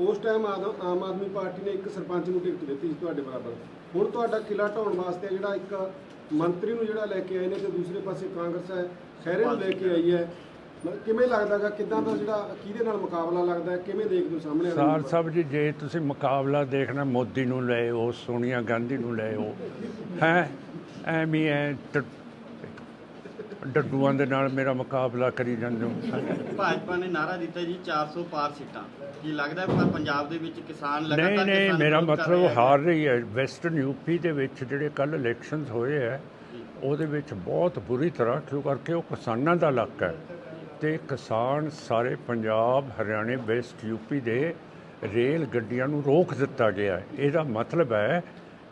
ਉਸ ਟਾਈਮ ਆਦਮ ਆਮ ਆਦਮੀ ਪਾਰਟੀ ਨੇ ਇੱਕ ਸਰਪੰਚ ਨੂੰ ਟਿਕਟ ਦਿੱਤੀ ਸੀ ਤੁਹਾਡੇ ਬਰਾਬਰ। ਹੁਣ ਤੁਹਾਡਾ ਕਿਲਾ ਢਾਉਣ ਵਾਸਤੇ ਜਿਹੜਾ ਇੱਕ ਮੰਤਰੀ ਨੂੰ ਜਿਹੜਾ ਲੈ ਕੇ ਆਏ ਨੇ ਤੇ ਦੂਸਰੇ ਪਾਸੇ ਕਾਂਗਰਸ ਹੈ ਖੈਰੇ ਨੂੰ ਲੈ ਕੇ ਆਈ ਹੈ। ਕਿਵੇਂ ਲੱਗਦਾਗਾ ਕਿਦਾਂ ਦਾ ਜਿਹੜਾ ਕਿਹਦੇ ਨਾਲ ਮੁਕਾਬਲਾ ਲੱਗਦਾ ਕਿਵੇਂ ਦੇਖਦੇ ਹੋ ਸਾਹਮਣੇ ਸਾਰ? ਸਾਹਿਬ ਜੀ ਜੇ ਤੁਸੀਂ ਮੁਕਾਬਲਾ ਦੇਖਣਾ ਮੋਦੀ ਨੂੰ ਲੈ ਆਓ ਸੋਨੀਆ ਗਾਂਧੀ ਨੂੰ ਲੈ ਆਓ ਹੈ? ਐਵੇਂ ਐ ਡੱਡੂਆਂ ਦੇ ਨਾਲ ਮੇਰਾ ਮੁਕਾਬਲਾ ਕਰੀ ਜਾਂਦੇ ਹੋ। ਭਾਜਪਾ ਨੇ ਨਾਰਾ ਦਿੱਤਾ ਜੀ 400 ਪਾਰ ਸੀਟਾਂ। ਕੀ ਲੱਗਦਾ ਹੈ ਪਰ ਪੰਜਾਬ ਦੇ ਵਿੱਚ ਕਿਸਾਨ ਨਹੀਂ ਲਗਾਤਾਰ ਨਹੀਂ ਕਿਸਾਨ ਮੇਰਾ ਮਤਲਬ। ਹਾਰ ਰਹੀ ਹੈ। ਵੈਸਟਰਨ ਯੂਪੀ ਦੇ ਵਿੱਚ ਜਿਹੜੇ ਕੱਲ ਇਲੈਕਸ਼ਨਸ ਹੋਏ ਹੈ ਉਹਦੇ ਵਿੱਚ ਬਹੁਤ ਬੁਰੀ ਤਰ੍ਹਾਂ ਕਿਉਂ ਕਰਕੇ ਉਹ ਕਿਸਾਨਾਂ ਦਾ ਇਲਾਕਾ ਹੈ। ਤੇ ਕਿਸਾਨ ਸਾਰੇ ਪੰਜਾਬ ਹਰਿਆਣੇ ਵੈਸਟ ਯੂਪੀ ਦੇ ਰੇਲ ਗੱਡੀਆਂ ਨੂੰ ਰੋਕ ਦਿੱਤਾ ਗਿਆ ਇਹਦਾ ਮਤਲਬ ਹੈ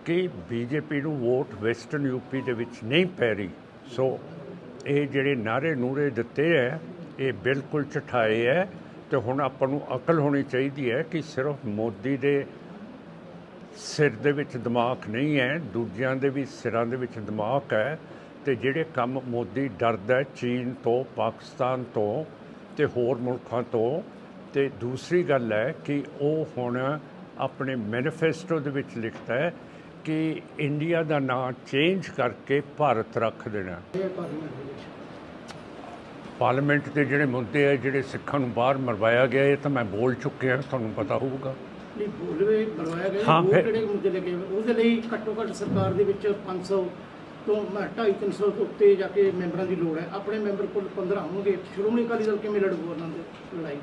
ਕਿ ਬੀਜੇਪੀ ਨੂੰ ਵੋਟ ਵੈਸਟਰਨ ਯੂਪੀ ਦੇ ਵਿੱਚ ਨਹੀਂ ਪੈ ਰਹੀ। ਸੋ ਇਹ ਜਿਹੜੇ ਨਾਰੇ ਨੂਰੇ ਦਿੱਤੇ ਹੈ ਇਹ ਬਿਲਕੁਲ ਝਠਾਏ ਹੈ ਤੇ ਹੁਣ ਆਪਾਂ ਨੂੰ ਅਕਲ ਹੋਣੀ ਚਾਹੀਦੀ ਹੈ ਕਿ ਸਿਰਫ ਮੋਦੀ ਦੇ ਸਿਰ ਦੇ ਵਿੱਚ ਦਿਮਾਗ ਨਹੀਂ ਹੈ ਦੂਜਿਆਂ ਦੇ ਵੀ ਸਿਰਾਂ ਦੇ ਵਿੱਚ ਦਿਮਾਗ ਹੈ ਤੇ ਜਿਹੜੇ ਕੰਮ ਮੋਦੀ ਡਰਦਾ ਚੀਨ ਤੋਂ, ਪਾਕਿਸਤਾਨ ਤੋਂ ਤੇ ਹੋਰ ਮੁਲਕਾਂ ਤੋਂ ਤੇ ਦੂਸਰੀ ਗੱਲ ਹੈ ਕਿ ਉਹ ਹੁਣ ਆਪਣੇ ਮੈਨੀਫੈਸਟੋ ਦੇ ਵਿੱਚ ਲਿਖਦਾ ਹੈ ਕਿ ਇੰਡੀਆ ਦਾ ਨਾਂ ਚੇਂਜ ਕਰਕੇ ਭਾਰਤ ਰੱਖ ਦੇਣਾ। ਪਾਰਲੀਮੈਂਟ ਦੇ ਜਿਹੜੇ ਮੁੱਦੇ ਆ ਜਿਹੜੇ ਸਿੱਖਾਂ ਨੂੰ ਬਾਹਰ ਮਰਵਾਇਆ ਗਿਆ ਇਹ ਤਾਂ ਮੈਂ ਬੋਲ ਚੁੱਕਿਆ ਤੁਹਾਨੂੰ ਪਤਾ ਹੋਊਗਾ। ਨਹੀਂ ਬੋਲਵੇ ਬਣਵਾਇਆ ਗਿਆ ਹਾਂ, ਉਹ ਫਿਰ- ਕਿਹੜੇ ਮੁੱਦੇ ਲੱਗੇ? ਹੋਏ? ਉਹਦੇ ਲਈ ਘੱਟੋ ਘੱਟ ਸਰਕਾਰ ਦੇ ਵਿੱਚ 500 ਤੋਂ 250 300 ਤੋਂ ਉੱਤੇ ਜਾ ਕੇ ਮੈਂਬਰਾਂ ਦੀ ਲੋੜ ਹੈ। ਆਪਣੇ ਮੈਂਬਰ ਕੋਲ 15 ਹੋਣਗੇ। ਸ਼੍ਰੋਮਣੀ ਅਕਾਲੀ ਦਲ ਕਿਵੇਂ ਲੜੂ ਉਹਨਾਂ ਦੀ ਲੜਾਈ?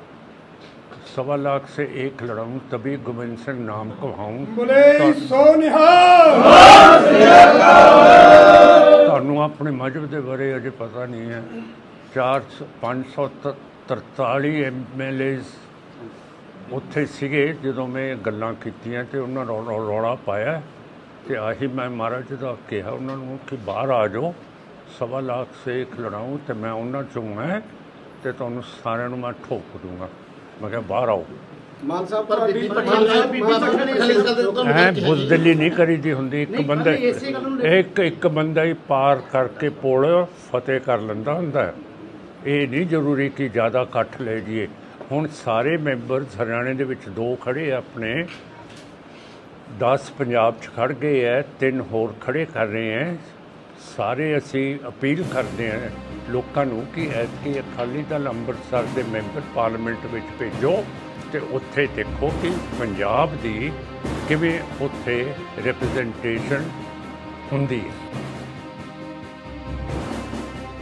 सवा लाख से एक लड़ाऊं तभी गोविंद सिंह नाम को हाऊं बोले सो निहाल ਤੁਹਾਨੂੰ ਆਪਣੇ ਮਜਬ ਦੇ ਬਾਰੇ ਅਜੇ ਪਤਾ ਨਹੀਂ ਹੈ 4 543 ਐਮਐਲਏਜ਼ ਉੱਥੇ ਸੀਗੇ ਜਦੋਂ ਮੈਂ ਇਹ ਗੱਲਾਂ ਕੀਤੀਆਂ ਤੇ ਉਹਨਾਂ ਰੌ- ਰੌ- ਰੌਲਾ ਪਾਇਆ ਤੇ ਆਹੀ ਮੈਂ ਮਹਾਰਾਜ ਦਾ ਕਿਹਾ ਉਹਨਾਂ ਨੂੰ ਕਿ ਬਾਹਰ ਆ ਜਾਓ ਸਵਾ ਲਾਖ ਸੇ ਇੱਕ ਲੜਾਊਂ ਤੇ ਮੈਂ ਉਹਨਾਂ ਚੋਂ ਹਾਂ ਤੇ ਤੁਹਾਨੂੰ ਸਾਰਿਆਂ ਨੂੰ ਮੈਂ ਠੋਕ ਦੂੰਗਾ ਮੈਂ ਕਿਹਾ ਬਾਹਰ ਆਓ। ਮਾਨ ਸਾਹਿਬ ਪਰ ਬੀਬੀ ਸਾਹਿਬ- ਬੀਬੀ ਐ ਬੁਜ਼ਦਲੀ ਨਹੀਂ ਕਰੀਦੀ ਹੁੰਦੀ ਇੱਕ ਬੰਦਾ ਇੱਕ ਇੱਕ ਬੰਦਾ ਹੀ ਪਾਰ ਕਰਕੇ ਪੁਲ ਫਤਿਹ ਕਰ ਲੈਂਦਾ ਹੁੰਦਾ ਹੈ। ਇਹ ਨਹੀਂ ਜ਼ਰੂਰੀ ਕਿ ਜ਼ਿਆਦਾ ਇਕੱਠ ਲੈ ਜੀਏ ਹੁਣ ਸਾਰੇ ਮੈਂਬਰ ਹਰਿਆਣੇ ਦੇ ਵਿੱਚ ਦੋ ਖੜੇ ਆਪਣੇ। 10 ਪੰਜਾਬ 'ਚ ਖੜ ਗਏ ਐ ਤਿੰਨ ਹੋਰ ਖੜੇ ਕਰ ਰਹੇ ਐ। ਸਾਰੇ ਅਸੀਂ ਅਪੀਲ ਕਰਦੇ ਹਾਂ ਲੋਕਾਂ ਨੂੰ ਕਿ ਐਤਕੀ ਅਕਾਲੀ ਦਲ ਅੰਮ੍ਰਿਤਸਰ ਦੇ ਮੈਂਬਰ ਪਾਰਲੀਮੈਂਟ ਵਿੱਚ ਭੇਜੋ ਤੇ ਉੱਥੇ ਦੇਖੋ ਕਿ ਪੰਜਾਬ ਦੀ ਕਿਵੇਂ ਉੱਥੇ ਰਿਪਰੈਜ਼ੈਂਟੇਸ਼ਨ ਹੁੰਦੀ ਹੈ।